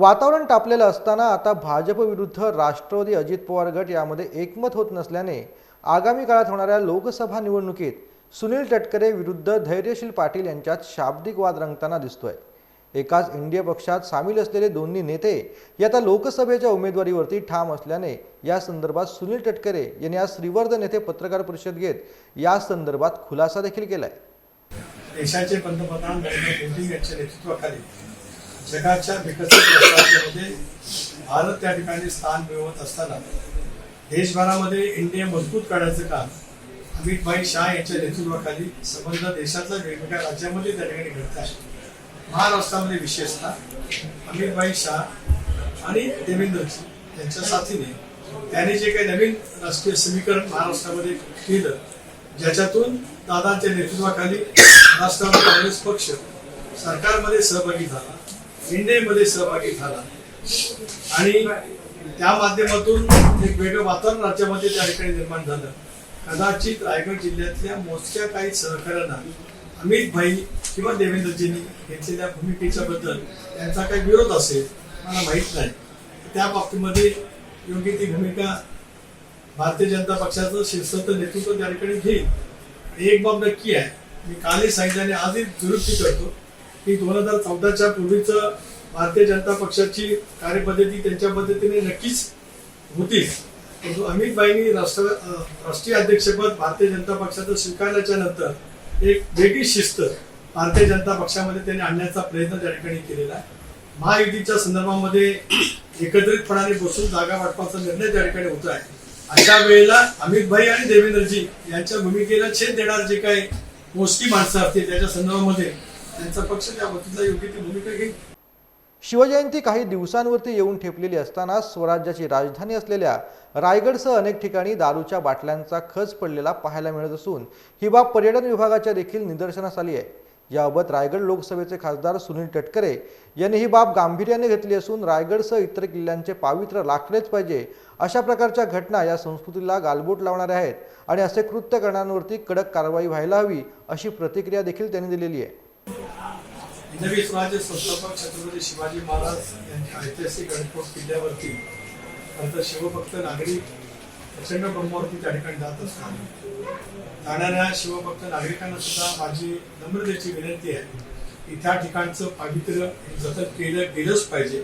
वातावरण तापलेलं असताना आता भाजप विरुद्ध राष्ट्रवादी अजित पवार गट यामध्ये एकमत होत नसल्याने आगामी काळात होणाऱ्या लोकसभा निवडणुकीत सुनील तटकरे विरुद्ध धैर्यशील पाटील यांच्यात शाब्दिक वाद रंगताना दिसतोय. एकाच इंडिया पक्षात सामील असलेले दोन्ही नेते आता लोकसभेच्या उमेदवारीवरती ठाम असल्याने या संदर्भात सुनील तटकरे यांनी आज श्रीवर्धन येथे पत्रकार परिषद घेत या संदर्भात खुलासा देखील केलाय. देशाचे पंतप्रधान नरेंद्र मोदी यांच्या नेतृत्वाखाली जगाच्या विकसित राष्ट्रांमध्ये भारत त्या ठिकाणी स्थान मिळवत असताना देशभरामध्ये इंडिया मजबूत करण्याचं काम अमितभाई शाह यांच्या नेतृत्वाखाली संबंध देशातल्या वेगवेगळ्या राज्यामध्ये त्या ठिकाणी घडत आहे. महाराष्ट्रामध्ये विशेषतः अमितभाई शाह आणि देवेंद्रजी यांच्या साथीने त्यांनी जे काही नवीन राष्ट्रीय समीकरण महाराष्ट्रामध्ये केलं ज्याच्यातून दादांच्या नेतृत्वाखाली राष्ट्रवादी काँग्रेस पक्ष सरकारमध्ये सहभागी झाला. इंडियामध्ये सहभागी झाला. आणि त्या माध्यमातून एक वेगळं वातावरण राज्यामध्ये त्या ठिकाणी निर्माण झालं. कदाचित रायगड जिल्ह्यातल्या मोजक्या काही सहकाऱ्यांना अमित भाई किंवा देवेंद्रजींनी घेतलेल्या भूमिकेच्या बद्दल त्यांचा काही विरोध असेल मला माहीत नाही. त्या बाबतीमध्ये योग्य ती भूमिका भारतीय जनता पक्षाचं शिरसत्व नेतृत्व त्या ठिकाणी घेईल. एक बाब नक्की आहे मी कालही सांगितलं आणि आजही दुरुस्ती करतो ही दोन हजार चौदाच्या पूर्वीचं भारतीय जनता पक्षाची कार्यपद्धती त्यांच्या पद्धतीने नक्कीच होतीच परंतु अमितबाईंनी राष्ट्र राष्ट्रीय अध्यक्षपद भारतीय जनता पक्षाचं स्वीकारल्याच्या नंतर एक वेगळी शिस्त भारतीय जनता पक्षामध्ये त्यांनी आणण्याचा प्रयत्न त्या ठिकाणी केलेला आहे. महायुतीच्या संदर्भामध्ये एकत्रितपणाने बसून जागा वाटपाचा निर्णय त्या ठिकाणी होत आहे. अशा वेळेला अमितभाई आणि देवेंद्रजी यांच्या भूमिकेला छेद देणार जे काही मोजकी माणसं असतील त्याच्या संदर्भामध्ये त्यांचा पक्ष त्या बाबतीतला योग्य ती भूमिका घेईल. शिवजयंती काही दिवसांवरती येऊन ठेपलेली असताना स्वराज्याची राजधानी असलेल्या रायगडसह अनेक ठिकाणी दारूच्या बाटल्यांचा खच पडलेला पाहायला मिळत असून ही बाब पर्यटन विभागाच्या देखील निदर्शनास आली आहे. याबाबत रायगड लोकसभेचे खासदार सुनील तटकरे यांनी ही बाब गांभीर्याने घेतली असून रायगडसह इतर किल्ल्यांचे पावित्र्य राखलेच पाहिजे अशा प्रकारच्या घटना या संस्कृतीला गालबोट लावणाऱ्या आहेत आणि असे कृत्य करणाऱ्यांवरती कडक कारवाई व्हायला हवी अशी प्रतिक्रिया देखील त्यांनी दिलेली आहे. हिंदवी स्वराज्य संस्थापक छत्रपती शिवाजी महाराज यांच्या ऐतिहासिक गणकोट किल्ल्यावरती खरंतर शिवभक्त नागरिक प्रचंड ब्रह्मावरती त्या ठिकाणी जात असतात जाणाऱ्या शिवभक्त नागरिकांना सुद्धा माझी नम्रतेची विनंती आहे की त्या ठिकाणचं पावित्र्य जतन केलं गेलंच पाहिजे.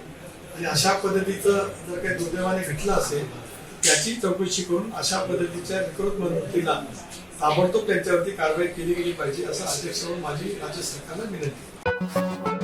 आणि अशा पद्धतीचं जर काही दुर्दैवाने घटलं असेल त्याची चौकशी करून अशा पद्धतीच्या विकृत मनोवृत्तीला ताबडतोब त्यांच्यावरती कारवाई केली गेली पाहिजे असं अध्यक्ष म्हणून माझी राज्य सरकारला विनंती Thank you.